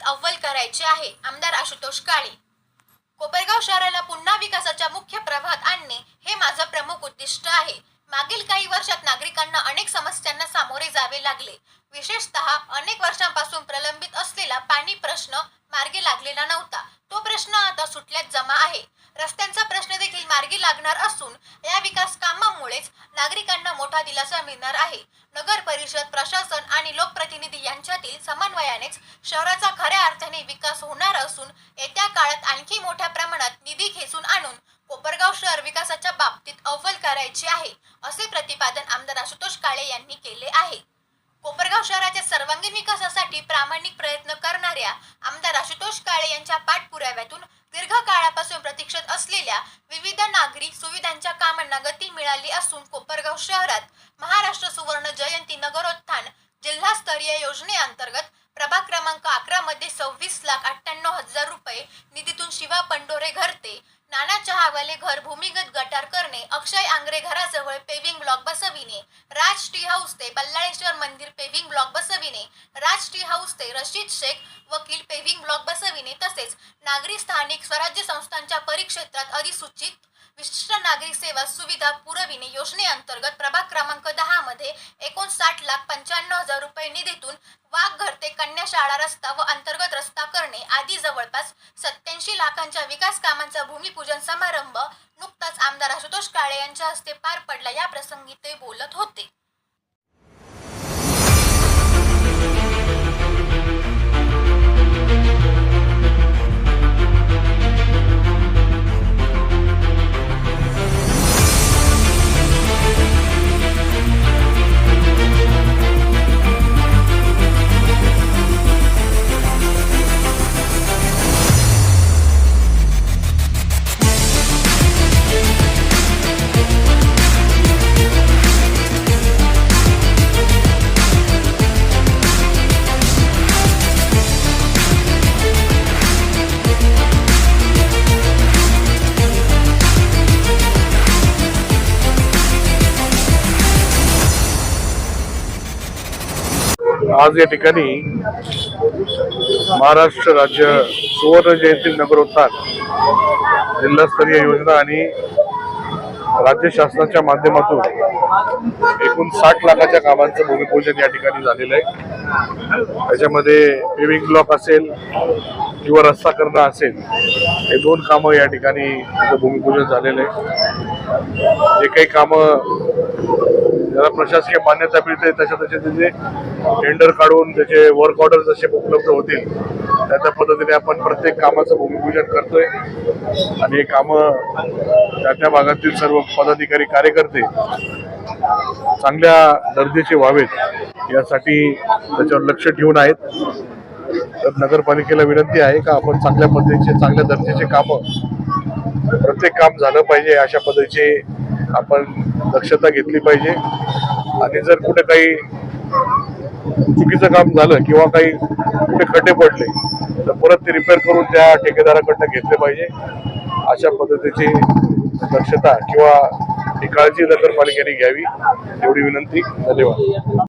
अव्वल करायचे आहे. आमदार आशुतोष काळे. कोपरगाव शहराला पुन्हा विकासाच्या मुख्य प्रभात आणणे हे माझं प्रमुख उद्दिष्ट आहे. मागील काही वर्षात नागरिकांना अनेक समस्यांना सामोरे जावे लागले. विशेषतः अनेक वर्षांपासून प्रलंबित असलेला पाणी प्रश्न मार्गी लागलेला नव्हता. तो प्रश्न आता सुटल्यात जमा आहे. रस्त्यांचा प्रश्न देखील मार्गी लागणार असून या विकास कामामुळेच नागरिकांना मोठा दिलासा मिळणार आहे. नगर परिषद प्रशासन आणि लोकप्रतिनिधी यांच्यातील समन्वयानेच शहराचा खऱ्या अर्थाने विकास होणार असून येत्या काळात आणखी मोठ्या प्रमाणात निधी खेचून आणून कोपरगाव शहर विकासाच्या बाबतीत अव्वल करायचे आहे असे प्रतिपादन आमदार आशुतोष काळे यांनी केले आहे. कोपरगाव शहराच्या सर्वांगीण विकासासाठी प्रामाणिक प्रयत्न करणाऱ्या आमदार आशुतोष काळे यांच्या पाठपुराव्यातून दीर्घ काळापासून प्रतीक्षेत असलेल्या विविध नागरी सुविधांच्या कामांना गती मिळाली असून कोपरगाव शहरात महाराष्ट्र सुवर्ण जयंती नगरोत्थान जिल्हास्तरीय योजनेअंतर्गत प्रभाग क्रमांक अकरा मध्ये सव्वीस लाख अठ्ठ्याण्णव हजार रुपये निधीतून शिवा पंडोरे घरते. नाना चहावाले घर भूमिगत गटार अक्षय आंग्रे घराजवळ पेव्हिंग ब्लॉक बसविणे. राज टी हाऊस ते बल्लाळेश्वर मंदिर पेव्हिंग ब्लॉक बसविणे. राज टी हाऊस ते रशीद शेख वकील पेव्हिंग ब्लॉक बसविणे. तसेच नागरी स्थानिक स्वराज्य संस्थांच्या परिक्षेत्रात अधिसूचित विशिष्ट नागरी सेवा सुविधा पुरविणे. योजनेअंतर्गत प्रभाग क्रमांक दहा मध्ये एकोणसाठ लाख पंच्याण्णव हजार रुपये निधीतून वाघघर ते कन्या शाळा रस्ता व अंतर्गत रस्ता करणे. आदी जवळपास सत्याऐंशी लाखांच्या विकास कामांचा भूमिपूजन समारंभ आमदार आशुतोष काळे यांच्या हस्ते पार पडला या प्रसंगी ते बोलत होते. आज या ठिकाणी महाराष्ट्र राज्य सुवर्ण जयंती नगरोत्थान जिल्हास्तरीय योजना आणि राज्य शासनाच्या माध्यमातून एकूण साठ लाखाच्या कामांचं भूमिपूजन या ठिकाणी झालेलं आहे. त्याच्यामध्ये पेविंग ब्लॉक असेल किंवा रस्ता करणं असेल हे दोन कामं या ठिकाणी भूमिपूजन झालेलं आहे. जे काही कामं ज्याला प्रशासकीय मान्यता मिळते तशा तसे त्याचे टेंडर काढून त्याचे वर्क ऑर्डर जसे उपलब्ध होतील. त्या त्या पद्धतीने आपण प्रत्येक कामाचं भूमिपूजन करतोय. आणि हे कामं त्या त्या भागातील सर्व पदाधिकारी कार्यकर्ते चांगल्या दर्जेचे व्हावेत यासाठी त्याच्यावर लक्ष ठेवून आहेत. तर नगरपालिकेला विनंती आहे का आपण चांगल्या पद्धतीचे चांगल्या दर्जाचे कामं प्रत्येक काम झालं पाहिजे अशा पद्धतीचे आपण दक्षता घेतली पाहिजे. आणि जर कुठे काही चुकीचं काम झालं किंवा काही कुठे खड्डे पडले तर परत ते रिपेअर करून त्या ठेकेदाराकडनं घेतले पाहिजे. अशा पद्धतीची दक्षता किंवा ही काळजी नगरपालिकेने घ्यावी एवढी विनंती. धन्यवाद.